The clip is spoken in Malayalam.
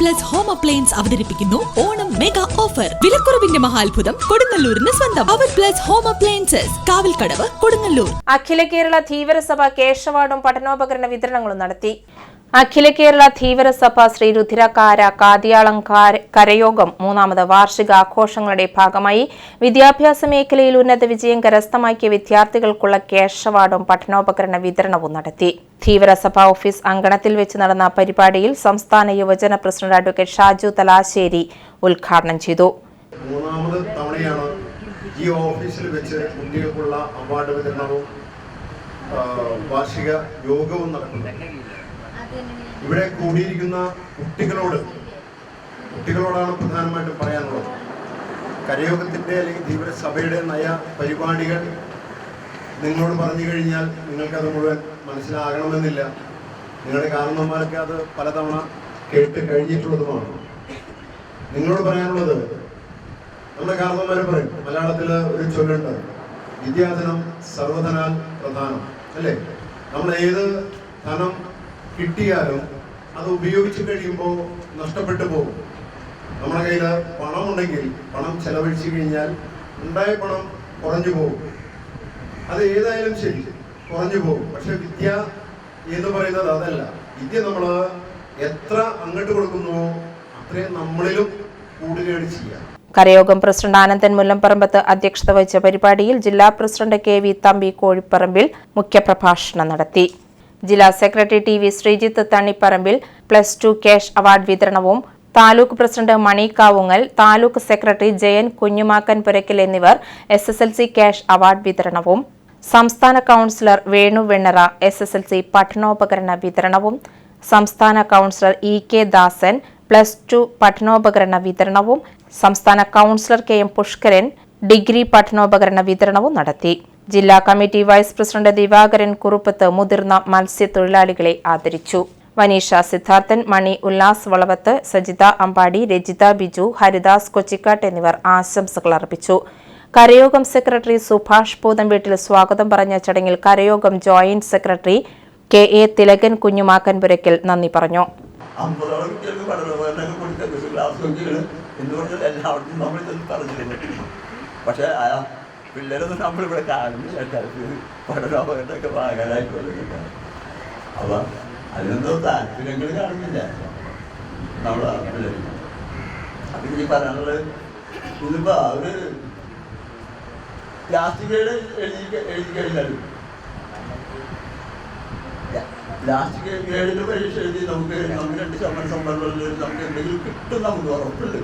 പ്ലസ് ഹോം അപ്ലയൻസ് അവതരിപ്പിക്കുന്നു. ഓണം മെഗാ ഓഫർ വിലക്കുറവിന്റെ മഹാത്ഭുതം കൊടുങ്ങല്ലൂരിന് സ്വന്തം. അവർ plus home appliances Kavalkadavu Kodungallur. Akhila Kerala Dheevarasabha കേശവാർഡും പഠനോപകരണ വിതരണങ്ങളും നടത്തി. അഖില കേരള ധീവരസഭ ശ്രീ രുദ്രകാര കാതിയാളം കരയോഗം മൂന്നാമത് വാർഷികാഘോഷങ്ങളുടെ ഭാഗമായി വിദ്യാഭ്യാസ മേഖലയിൽ ഉന്നത വിജയം കരസ്ഥമാക്കിയ വിദ്യാർത്ഥികൾക്കുള്ള ക്യാഷ് അവാർഡും പഠനോപകരണ വിതരണവും നടത്തി. ധീവരസഭ ഓഫീസ് അങ്കണത്തിൽ വെച്ച് നടന്ന പരിപാടിയിൽ സംസ്ഥാന യുവജന പ്രസിഡന്റ് അഡ്വക്കേറ്റ് ഷാജു തലാശ്ശേരി ഉദ്ഘാടനം ചെയ്തു. മൂന്നാമത് ഈ ഓഫീസിൽ വെച്ച് കുട്ടികൾക്കുള്ള അവാർഡ് വാർഷിക യോഗവും നടക്കുന്നത്. ഇവിടെ കൂടിയിരിക്കുന്ന കുട്ടികളോട് കുട്ടികളോടാണ് പ്രധാനമായിട്ടും പറയാനുള്ളത്. കരയോഗത്തിന്റെ അല്ലെങ്കിൽ ധീവരസഭയുടെ നയ പരിപാടികൾ നിങ്ങളോട് പറഞ്ഞു കഴിഞ്ഞാൽ നിങ്ങൾക്കത് മുഴുവൻ മനസ്സിലാകണമെന്നില്ല. നിങ്ങളുടെ കാരണവന്മാരൊക്കെ അത് പലതവണ കേട്ട് കഴിഞ്ഞിട്ടുള്ളതുമാണ്. നിങ്ങളോട് പറയാനുള്ളത് നമ്മുടെ കാരണവന്മാർ പറയും മലയാളത്തിൽ ഒരു ചൊല്ലുണ്ട് വിദ്യാധനം സർവധനാൽ പ്രധാനം. അല്ലേ? നമ്മൾ ഏത് ധനം കിട്ടിയാലും അത് ഉപയോഗിച്ച് കഴിയുമ്പോൾ നഷ്ടപ്പെട്ടു പോകും. നമ്മുടെ കയ്യിൽ പണമുണ്ടെങ്കിൽ പണം ചെലവഴിച്ചു കഴിഞ്ഞാൽ ഉണ്ടായ പണം കുറഞ്ഞു പോകും. അത് ഏതായാലും ശരി കുറഞ്ഞു പോകും. പക്ഷെ വിദ്യ എന്ന് പറയുന്നത് അതല്ല. വിദ്യ നമ്മൾ എത്ര അങ്ങോട്ട് കൊടുക്കുന്നുവോ അത്രയും നമ്മളിലും കൂടുകയാണ് ചെയ്യുക. കരയോഗം പ്രസിഡന്റ് ആനന്ദൻ മുല്ലംപറമ്പത്ത് അധ്യക്ഷത വഹിച്ച പരിപാടിയിൽ ജില്ലാ president K V Thampi Kozhipparambil മുഖ്യപ്രഭാഷണം നടത്തി. ജില്ലാ secretary T V Sreejith Thannipparambil plus two cash award വിതരണവും താലൂക്ക് പ്രസിഡന്റ് മണി കാവുങ്ങൽ താലൂക്ക് സെക്രട്ടറി ജയൻ കുഞ്ഞുമാക്കൻ പുരക്കൽ എന്നിവർ S S L C cash award വിതരണവും സംസ്ഥാന councillor Venu Vennara S S L C പഠനോപകരണ വിതരണവും സംസ്ഥാന councillor E K Dasan plus two പഠനോപകരണ വിതരണവും സംസ്ഥാന councillor K M Pushkaran degree പഠനോപകരണ വിതരണവും നടത്തി. ജില്ലാ committee vice president Divakaran Kuruppath മുതിർന്ന മത്സ്യത്തൊഴിലാളികളെ ആദരിച്ചു. വനീഷ സിദ്ധാർത്ഥൻ മണി ഉല്ലാസ് വളവത്ത് സജിത അമ്പാടി രജിത ബിജു ഹരിദാസ് കൊച്ചിക്കാട്ട് എന്നിവർ ആശംസകൾ അർപ്പിച്ചു. കരയോഗം സെക്രട്ടറി സുഭാഷ് പൂതംവീട്ടിൽ സ്വാഗതം പറഞ്ഞ ചടങ്ങിൽ കരയോഗം joint secretary K A Thilakan Kunjumakkanpurakkal നന്ദി പറഞ്ഞു. പക്ഷേ പിള്ളേരൊന്നും നമ്മളിവിടെ കാണുന്നില്ല. തരത്തിൽ പഠനോപകരണമൊക്കെ വാങ്ങാനായിട്ട് വന്നിട്ടുണ്ട് അപ്പം അതിനൊന്നും താല്പര്യങ്ങൾ കാണുന്നില്ല. നമ്മളെ പിള്ളേർ അപ്പം ഇനി പറയാനുള്ളത് ഇതിപ്പോൾ അവർ ലാസ്റ്റ് ഗ്രേഡ് എഴുതി എഴുതി കഴിഞ്ഞാലും. ലാസ്റ്റ് ഗ്രേഡിൽ പരീക്ഷ എഴുതി നമുക്ക് നമുക്ക് രണ്ട് ശമ്പളം ശമ്പളം നമുക്ക് എന്തെങ്കിലും കിട്ടും നമുക്ക് ഉറപ്പുണ്ട്.